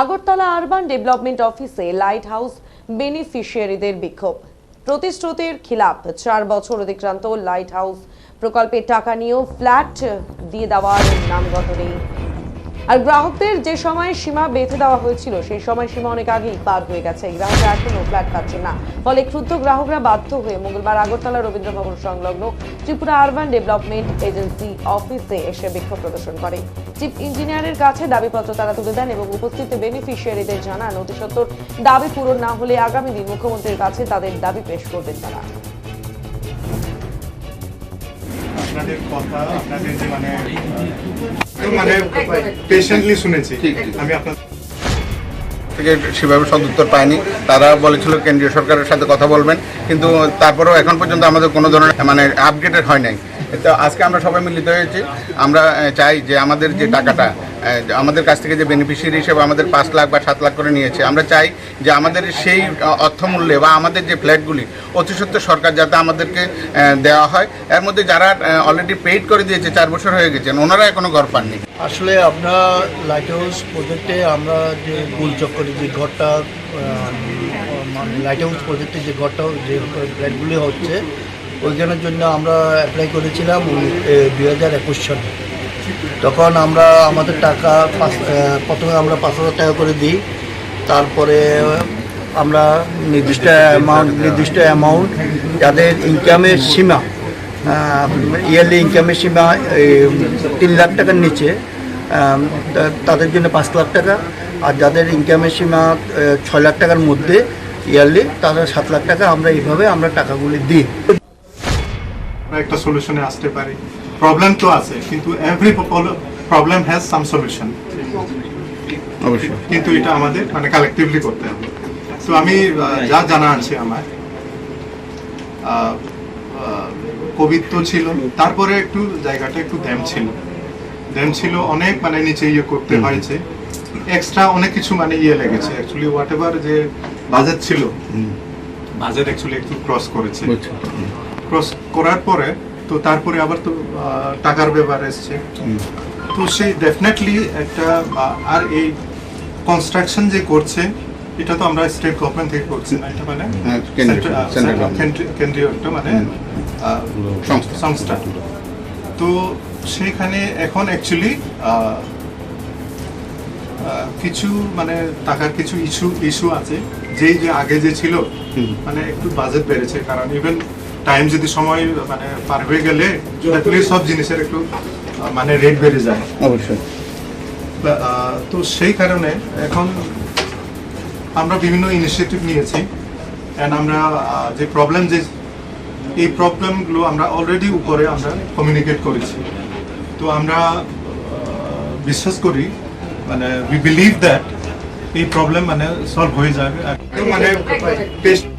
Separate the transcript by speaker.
Speaker 1: Agartala urban development অফিসে light house বেনিফিশিয়ারিদের বিক্ষোভ। প্রতিশ্রুতির খিলাফ, চার বছর অতিক্রান্ত লাইট হাউস প্রকল্পের টাকা নিয়েও ফ্ল্যাট দিয়ে দেওয়ার নামগত নেই। আর গ্রাহকদের যে সময় সীমা বেঁধে দেওয়া হয়েছিল, সেই সময় সীমা অনেক আগেই পার হয়ে গেছে। গ্রাহকরা এখনও ফ্ল্যাট পাচ্ছেন না। ফলে ক্ষুদ্র গ্রাহকরা বাধ্য হয়ে মঙ্গলবার আগরতলা রবীন্দ্র ভবন সংলগ্ন ত্রিপুরা আরবান ডেভেলপমেন্ট এজেন্সি অফিসে এসে বিক্ষোভ প্রদর্শন করে। চিফ ইঞ্জিনিয়ারের কাছে দাবিপত্র তারা তুলে দেন এবং উপস্থিত বেনিফিশিয়ারিদের জানান অতি সত্বর দাবি পূরণ না হলে আগামী দিন মুখ্যমন্ত্রীর কাছে তাদের দাবি পেশ করবেন তারা।
Speaker 2: আপনাদের কথা আপনাদের যে মানে মানে পেশেন্টলি শুনেছি। আমি
Speaker 3: থেকে সেভাবে সদুত্তর পায়নি। তারা বলেছিল কেন্দ্রীয় সরকারের সাথে কথা বলবেন কিন্তু তারপরেও এখন পর্যন্ত আমাদের কোনো ধরনের মানে আপডেটেড হয় নাই। তো আজকে আমরা সবাই মিলিত হয়েছি। আমরা চাই যে আমাদের যে টাকাটা আমাদের কাছ থেকে যে বেনিফিশিয়ারি হিসেবে আমাদের পাঁচ লাখ বা সাত লাখ করে নিয়েছে, আমরা চাই যে আমাদের সেই অর্থমূল্যে বা আমাদের যে ফ্ল্যাটগুলি অতি সত্ত্বর সরকার যাতে আমাদেরকে দেওয়া হয়। এর মধ্যে যারা অলরেডি পেইড করে দিয়েছে, চার বছর হয়ে গেছেন ওনারা এখনও ঘর পাননি।
Speaker 4: আসলে আমরা লাইট হাউস প্রজেক্টে আমরা যে গুলচক্করে যে ঘরটা লাইট হাউস প্রজেক্টে যে ঘরটা, যে ফ্ল্যাটগুলি হচ্ছে, ওইখানের জন্য আমরা অ্যাপ্লাই করেছিলাম দুই হাজার একুশ সালে। তখন আমরা আমাদের টাকা প্রথমে আমরা পাঁচ হাজার টাকা করে দিই। তারপরে আমরা নির্দিষ্ট অ্যামাউন্ট নির্দিষ্ট অ্যামাউন্ট যাদের ইনকামের সীমা ইয়ারলি ইনকামের সীমা তিন লাখ টাকার নিচে তাদের জন্য পাঁচ লাখ টাকা। আর যাদের ইনকামের সীমা ছয় লাখ টাকার মধ্যে ইয়ারলি তাদের সাত লাখ টাকা আমরা এইভাবে আমরা টাকাগুলি দিই।
Speaker 2: একটা সলিউশনে আসতে পারি। প্রবলেম তো আছে কিন্তু every problem has some solution
Speaker 3: অবশ্যই।
Speaker 2: কিন্তু এটা আমাদের মানে কালেকটিভলি করতে হবে। তো আমি যা জানা আছে আমার কোভিড তো ছিল তারপরে একটু জায়গাটা একটু ড্যাম ছিল। ড্যাম ছিল অনেক মানে নিচে ইয়ে করতে হয়েছে। এক্সট্রা অনেক কিছু মানে ইয়ে লেগেছে। অ্যাকচুয়ালি হোয়াট এভার যে বাজেট ছিল বাজেট অ্যাকচুয়ালি একটু ক্রস করেছে। ক্রস করার পরে তো তারপরে আবার তো টাকার ব্যাপার এসছে। তো সেই ডেফিনেটলি একটা আর এই কনস্ট্রাকশন যে করছে এটা তো আমরা স্টেট গভর্নমেন্ট থেকে করছি না এটা মানে
Speaker 3: হ্যাঁ, কেন্দ্রীয়-
Speaker 2: একটা মানে
Speaker 3: সংস্থা।
Speaker 2: সংস্থা। তো সেইখানে এখন অ্যাকচুয়ালি কিছু মানে টাকার কিছু ইস্যু ইস্যু আছে। যেই যে আগে যে ছিল মানে একটু বাজেট বেড়েছে কারণ ইভেন টাইম যদি সময় মানে পার হয়ে গেলে সব জিনিসের একটু মানে রেট বেড়ে যায়।
Speaker 3: অবশ্যই।
Speaker 2: তো সেই কারণে এখন আমরা বিভিন্ন ইনিশিয়েটিভ নিয়েছি। অ্যান্ড আমরা যে প্রবলেম যে এই প্রবলেমগুলো আমরা অলরেডি উপরে আমরা কমিউনিকেট করেছি। তো আমরা বিশ্বাস করি মানে উই বিলিভ দ্যাট এই প্রবলেম মানে সলভ হয়ে যাবে। একদম মানে পেশ-